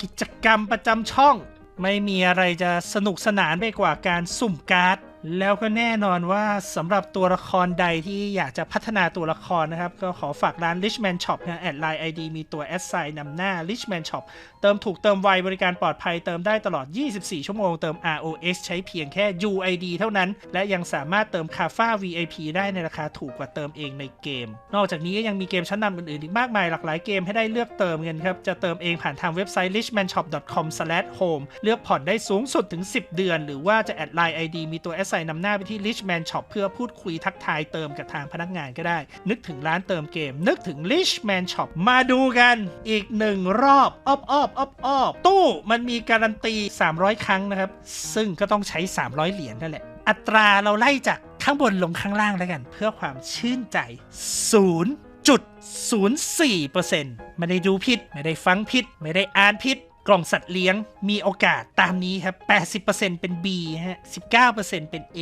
กิจกรรมประจำช่อง ไม่มีอะไรจะสนุกสนานไปกว่าการสุ่มการ์ด แล้วก็แน่นอนว่าสำหรับตัวละครใดที่อยากจะพัฒนาตัวละครนะครับ ก็ขอฝากร้าน Richman Shop นะแอดไลน์ ID มีตัว s อ i นำหน้า Richman Shop เติมถูกเติมไวบริการปลอดภัยเติมได้ตลอด 24 ชั่วโมง เติม ROS ใช้เพียงแค่ UID เท่านั้น และยังสามารถเติมคาฟ้า VIP ได้ในราคาถูกกว่าเติมเองในเกม นอกจากนี้ยังมีเกมชั้นนำอื่นๆอีกมากมายหลากหลายเกมให้ได้เลือกเติมกันครับจะเติมเองผ่านทางเว็บไซต์ richmanshop.com/home เลือกผ่อนได้สูงสุดถึง 10 เดือน หรือว่าจะแอดไลน์ ID มีตัว s อนำหน้าไปที่ Richman Shop เพื่อพูดคุยทักทายเติมกับทางพนักงานก็ได้ นึกถึงร้านเติมเกม นึกถึง Richman Shop มาดูกันอีกหนึ่งรอบอ้อบอ้อบอ้อบอ้อบตู้มันมีการันตี 300 ครั้งนะครับ ซึ่งก็ต้องใช้ 300 เหรียญนั่นแหละ อัตราเราไล่จากข้างบนลงข้างล่างแล้วกัน เพื่อความชื่นใจ0.04%ไม่ได้ดูผิด ไม่ได้ฟังผิด ไม่ได้อ่านผิด กล่องสัตว์เลี้ยงมีโอกาสตามนี้ครับ 80%เป็น B ฮะ 19%เป็น A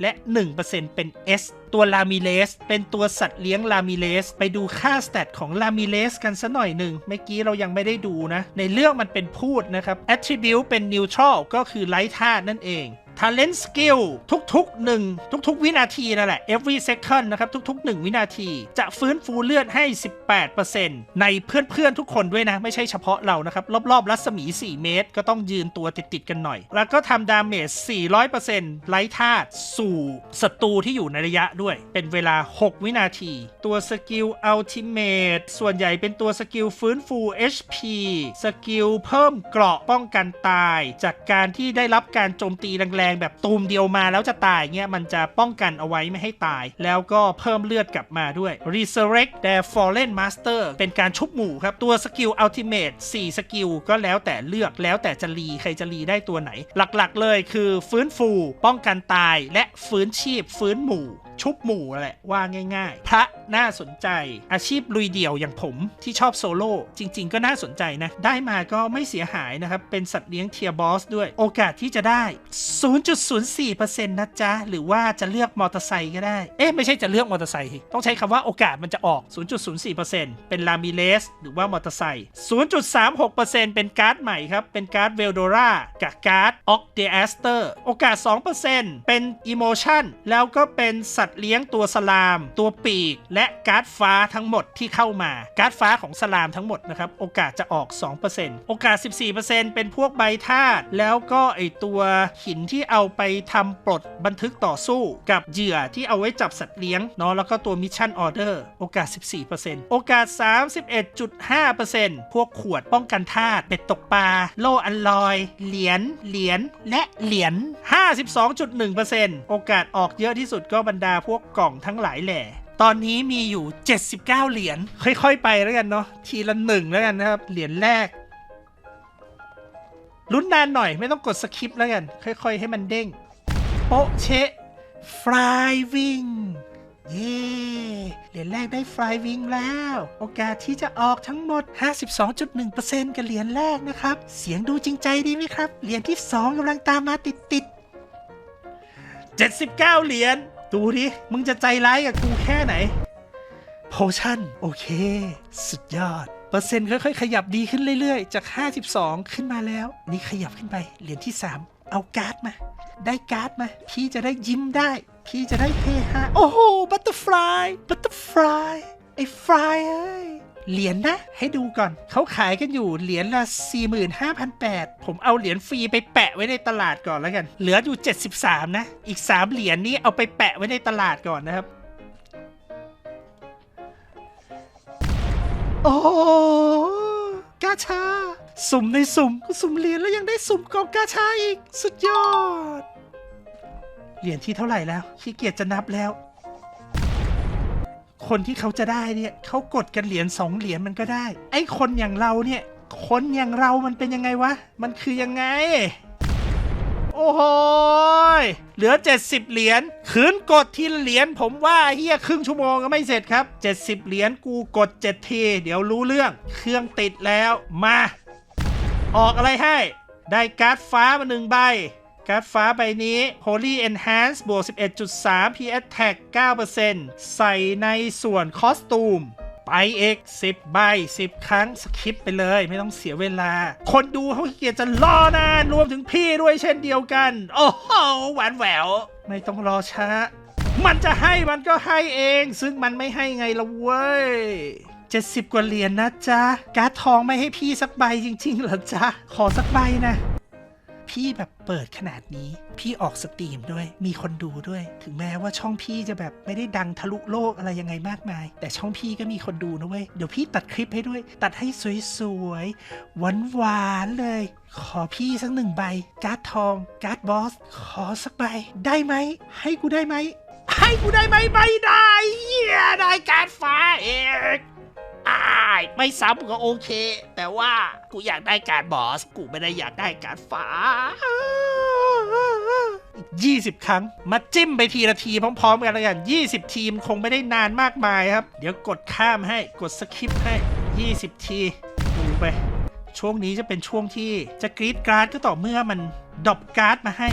และ 1%เป็น S ตัวลามิเลสเป็นตัวสัตว์เลี้ยงลามิเลสไปดูค่าสเตตของลามิเลสกันสัหน่อยหนึ่งเมื่อกี้เรายังไม่ได้ดูนะ ในเรื่องมันเป็นพูดนะครับ attribute เป็น neutral ก็คือไร้ธาตุนั่นเอง talent skill ทุกๆ1ทุกๆ วินาทีนั่นแหละ every second นะครับ ทุกๆ 1 วินาที จะฟื้นฟูเลือดให้ 18%ในเพื่อนๆ ทุกคนด้วยนะ ไม่ใช่เฉพาะเรานะครับ รอบๆ รัศมี 4 เมตร ก็ต้องยืนตัวติดๆ กันหน่อย แล้วก็ทำดาเมจ 400%ไร้ธาตุสู่ศัตรูที่อยู่ในระยะด้วย เป็นเวลา 6 วินาที ตัวสกิล ultimate ส่วนใหญ่เป็นตัวสกิลฟื้นฟู HP สกิลเพิ่มเกราะป้องกันตาย จากการที่ได้รับการโจมตีแรงๆแบบตูมเดียวมาแล้วจะตายเงี้ยมันจะป้องกันเอาไว้ไม่ให้ตาย แล้วก็เพิ่มเลือดกลับมาด้วย resurrect the fallen master เป็นการชุบหมู่ครับ ตัวสกิล ultimate 4 สกิล ก็แล้วแต่เลือกแล้วแต่จะรีใครจะรีได้ตัวไหน หลักๆเลยคือฟื้นฟูป้องกันตายและฟื้นชีพฟื้นหมู่ชุบหมู่แหละว่าง่าย ๆ พระ น่าสนใจ อาชีพลุยเดี่ยวอย่างผมที่ชอบโซโล่จริง ๆ ก็น่าสนใจนะ ได้มาก็ไม่เสียหายนะครับ เป็นสัตว์เลี้ยงเทียบอสด้วย โอกาสที่จะได้ 0.04%นะจ๊ะ หรือว่าจะเลือกมอเตอร์ไซค์ก็ได้ เอ๊ะ ไม่ใช่จะเลือกมอเตอร์ไซค์ต้องใช้คำว่าโอกาสมันจะออก 0.04%เป็นลามิเลสหรือว่ามอเตอร์ไซค์ 0.36%เป็นการ์ดใหม่ครับ เป็นการ์ดเวลโดรากับการ์ดออกเดอสเตอร์โอกาส 2%เป็นอิโมชันแล้วก็เป็นสัตว์เลี้ยงตัวสลาม ตัวปีกและและการ์ดฟ้าทั้งหมดที่เข้ามาการ์ดฟ้าของสลามทั้งหมดนะครับโอกาสจะออก 2%โอกาส 14%เป็นพวกใบธาตุแล้วก็ไอตัวหินที่เอาไปทำปลดบันทึกต่อสู้กับเหยื่อที่เอาไว้จับสัตว์เลี้ยงเนาะแล้วก็ตัวมิชชั่นออเดอร์โอกาส 14%โอกาส 31.5%พวกขวดป้องกันธาตุเป็ดตกปลาโล่อันลอย เหรียญเหรียญและเหรียญ52.1%โอกาสออกเยอะที่สุดก็บรรดาพวกกล่องทั้งหลายแหล่ ตอนนี้มีอยู่ 79 เหรียญ ค่อย ๆ ไปแล้วกันเนาะ ทีละหนึ่งแล้วกันนะครับ เหรียญแรก ลุ้นนานหน่อยไม่ต้องกดสคิปแล้วกัน ค่อย ๆ ให้มันเด้ง โปะเชะฟลายวิงเย้เหรียญแรกได้ฟลายวิงแล้ว โอกาสที่จะออกทั้งหมด 52.1%กับเหรียญแรกนะครับ เสียงดูจริงใจดีไหมครับ เหรียญที่ 2กำลังตามมาติดๆ79 เหรียญ ดูดิ มึงจะใจร้ายกับกูแค่ไหนโพชั่น โอเค สุดยอด เปอร์เซ็นต์ค่อยๆ ขยับดีขึ้นเรื่อยๆ จาก 52 ขึ้นมาแล้ว นี่ขยับขึ้นไป เหรียญที่ 3 เอาการ์ดมา ได้การ์ดมา พี่จะได้ยิ้มได้ พี่จะได้เฮฮาโอ้โห บัตเตอร์ฟลาย บัตเตอร์ฟลาย ไอ้ฟลายเอ้ย เหรียญนะ ให้ดูก่อน เขาขายกันอยู่เหรียญละ45,800 ผมเอาเหรียญฟรีไปแปะไว้ในตลาดก่อนแล้วกัน เหลืออยู่ 73 นะ อีก 3 เหรียญนี้เอาไปแปะไว้ในตลาดก่อนนะครับ โอ้กาชา สุ่มในสุ่มก็สุ่มเหรียญแล้วยังได้สุ่มกล่องกาชาอีก สุดยอด เหรียญที่เท่าไหร่แล้วขี้เกียจจะนับแล้ว คนที่เขาจะได้เนี่ยเขากดกันเหรียญสองเหรียญมันก็ได้ ไอ้คนอย่างเราเนี่ย คนอย่างเรามันเป็นยังไงวะ มันคือยังไง โอ้โหยเหลือ 70 เหรียญขืนกดทีละเหรียญผมว่าเฮียครึ่งชั่วโมงก็ไม่เสร็จครับ 70 เหรียญกูกด 7 ที เดี๋ยวรู้เรื่อง เครื่องติดแล้วมา ออกอะไรให้ ได้การ์ดฟ้ามาหนึ่งใบ การ์ดฟ้าใบนี้ Holy Enhance บวก 11.3 P Attack 9%ใส่ในส่วนคอสตูมไปเอกสิบใบสิบครั้งสคิปไปเลยไม่ต้องเสียเวลา คนดูเขาเกียจจะรอนานรวมถึงพี่ด้วยเช่นเดียวกัน โอ้โหหวานแหวว ไม่ต้องรอช้า มันจะให้มันก็ให้เอง ซึ่งมันไม่ให้ไงละเว้ยเจ็ดสิบกว่าเหรียญนะจ๊ะ การ์ดทองไม่ให้พี่สักใบจริงๆเหรอจ๊ะ ขอสักใบนะ พี่แบบเปิดขนาดนี้ พี่ออกสตรีมด้วย มีคนดูด้วย ถึงแม้ว่าช่องพี่จะแบบไม่ได้ดังทะลุโลกอะไรยังไงมากมาย แต่ช่องพี่ก็มีคนดูนะเว้ย เดี๋ยวพี่ตัดคลิปให้ด้วย ตัดให้สวยๆ หวานๆเลย ขอพี่สักหนึ่งใบ การ์ดทอง การ์ดบอส ขอสักใบ ได้ไหม ให้กูได้ไหม ให้กูได้ไหมไม่ได้เหี้ได้การ์ดฟ้าเอง ไม่ซ้ำก็โอเค แต่ว่ากูอยากได้การบอส กูไม่ได้อยากได้การฟ้า 20 ครั้ง มาจิ้มไปทีละทีพร้อม ๆ กันแล้วกัน 20 ทีมคงไม่ได้นานมากมายครับ เดี๋ยวกดข้ามให้กดสคิปให้ 20 ทีดูไป ช่วงนี้จะเป็นช่วงที่จะกรีดการ์ดก็ต่อเมื่อมันดรอปการ์ดมาให้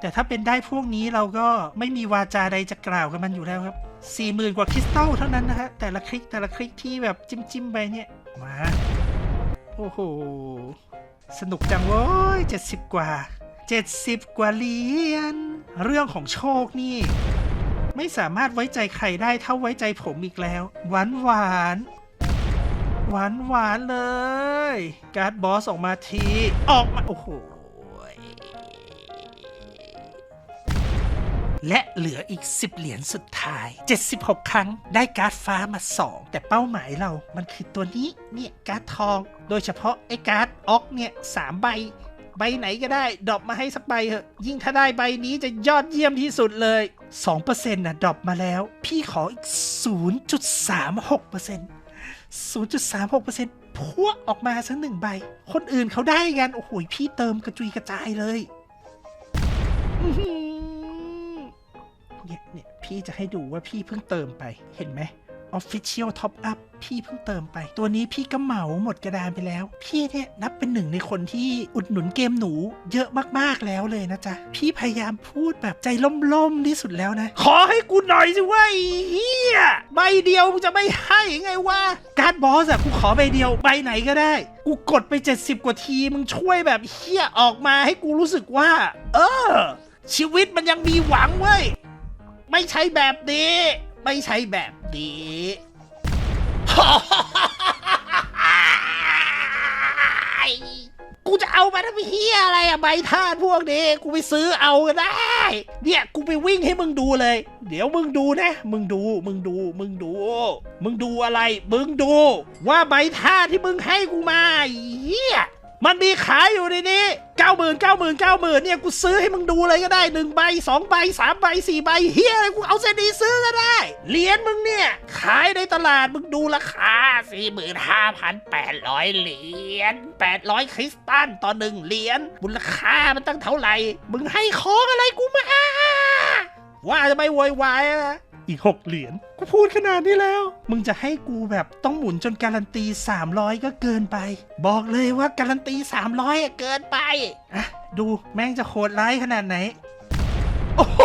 แต่ถ้าเป็นได้พวกนี้เราก็ไม่มีวาจาใดจะกล่าวกับมันอยู่แล้วครับ40,000กว่าคริสตัลเท่านั้นนะฮะแต่ละคลิกแต่ละคลิกที่แบบจิ้มจิ้มๆไปเนี่ยมาโอ้โหสนุกจังเว้ย70กว่า70กว่าเหรียญเรื่องของโชคนี่ ไม่สามารถไว้ใจใครได้เท่าไว้ใจผมอีกแล้ว หวานหวานหวานหวานเลย การ์ดบอสออกมาที ออกมา โอ้โห และเหลืออีก 10 เหรียญสุดท้าย 76 ครั้งได้การ์ดฟ้ามา 2 แต่เป้าหมายเรามันคือตัวนี้เนี่ยการ์ดทอง โดยเฉพาะไอ้การ์ดออกเนี่ยสามใบใบไหนก็ได้ ดรอปมาให้สักใบเถอะ ยิ่งถ้าได้ใบนี้จะยอดเยี่ยมที่สุดเลย 2%น่ะดรอปมาแล้ว พี่ขออีก 0.36% 0.36%พวกออกมาสักหนึ่งใบ คนอื่นเขาได้กัน โอ้โห พี่เติมกระจุยกระจายเลย พี่จะให้ดูว่าพี่เพิ่งเติมไป เห็นไหม Official Top Up พี่เพิ่งเติมไป ตัวนี้พี่ก็เหมาหมดกระดานไปแล้ว พี่เนี่ยนับเป็นหนึ่งในคนที่อุดหนุนเกมหนูเยอะมากๆแล้วเลยนะจ๊ะ พี่พยายามพูดแบบใจล่มๆที่สุดแล้วนะ ขอให้กูหน่อยสิเว่าเฮียใบเดียวมึงจะไม่ให้ไงวะการบอสอะกูขอใบเดียวใบไหนก็ได้ กูกดไป 70 กว่าทีมึงช่วยแบบเฮียออกมาให้กูรู้สึกว่า เออชีวิตมันยังมีหวังเว้ย ไม่ใช่แบบนี้ ไม่ใช่แบบนี้ กูจะเอามาทำเฮียอะไรอะใบทาสพวกนี้ กูไปซื้อเอาก็ได้ เนี่ยกูไปวิ่งให้มึงดูเลย เดี๋ยวมึงดูนะ มึงดู มึงดู มึงดู มึงดูอะไร มึงดู ว่าใบทาสที่มึงให้กูมาเฮีย มันมีขายอยู่ในนี้เก้าหมื่นเก้าหมื่นเก้าหมื่นเนี่ยกูซื้อให้มึงดูเลยก็ได้หนึ่งใบสองใบสามใบสี่ใบเฮียอะไรกูเอาเซนดีซื้อก็ได้ เหรียญมึงเนี่ย ขายในตลาดมึงดูราคาสี่หมื่นห้าพันแปดร้อยเหรียญแปดร้อยคริสตัลต่อหนึ่งเหรียญมูลค่ามันตั้งเท่าไหร่ มึงให้ของอะไรกูมาว่าจะไม่โวยวายนะ อีกหกเหรียญ กูพูดขนาดนี้แล้ว มึงจะให้กูแบบต้องหมุนจนการันตี 300 ก็เกินไป บอกเลยว่าการันตี 300อะเกินไป อะ ดูแม่งจะโคตรร้ายขนาดไหน โอ้โห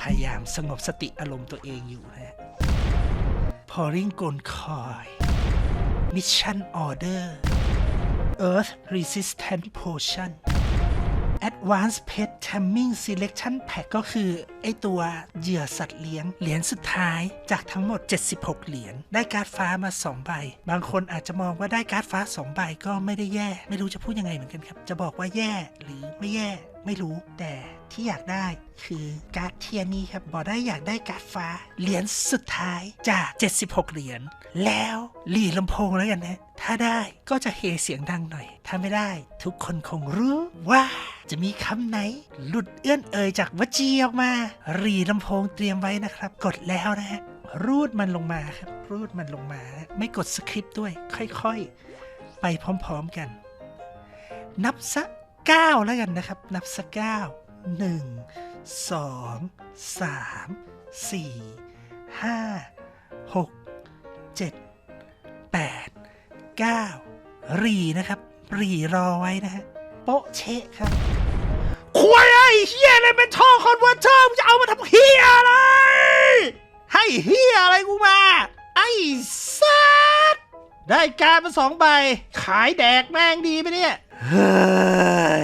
พยายามสงบสติอารมณ์ตัวเองอยู่นะ พอริงกลคอย Mission Order Earth Resistant Potion Advanced Pet Taming Selection Pack ก็คือ ไอตัวเหยื่อสัตว์เลี้ยง เหรียญสุดท้ายจากทั้งหมด 76 เหรียญ ได้การ์ดฟ้ามา 2 ใบ บางคนอาจจะมองว่าได้การ์ดฟ้า 2 ใบก็ไม่ได้แย่ ไม่รู้จะพูดยังไงเหมือนกันครับ จะบอกว่าแย่หรือไม่แย่ ไม่รู้ แต่ที่อยากได้คือการ์ดเทียนี่ครับบอกได้อยากได้การ์ดฟ้า เหรียญสุดท้ายจาก 76 เหรียญแล้วหลีลำโพงแล้วกันนะถ้าได้ก็จะเฮเสียงดังหน่อย ถ้าไม่ได้ทุกคนคงรู้ว่าจะมีคำไหน หลุดเอื้อนเอ่ยจากวัจีออกมาหลีลำโพงเตรียมไว้นะครับ กดแล้วนะฮะรูดมันลงมาครับ รูดมันลงมา ไม่กดสคริปต์ด้วย ค่อยๆ ไปพร้อมๆกัน นับซะ ก้าแล้วกันนะครับ นับสักก้าหนึ่งสองสามสี่ห้าหกเจ็ดแปดเก้ารีนะครับ รีรอไว้นะฮะโปะเชะครับควยไอ้เฮียเลยเป็นท่อคอนเวอร์เตอร์จะเอามาทำเฮียอะไร ให้เฮียอะไรกูมา ไอ้สัดได้การมาสองใบ ขายแดกแม่งดีไหมเนี่ย เฮ้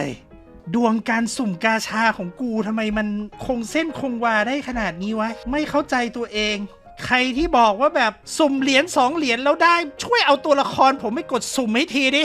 ยดวงการสุ่มกาชาของกูทำไมมันคงเส้นคงวาได้ขนาดนี้วะ ไม่เข้าใจตัวเอง ใครที่บอกว่าแบบสุ่มเหรียญสองเหรียญแล้วได้ ช่วยเอาตัวละครผมไม่กดสุ่มให้ทีดิ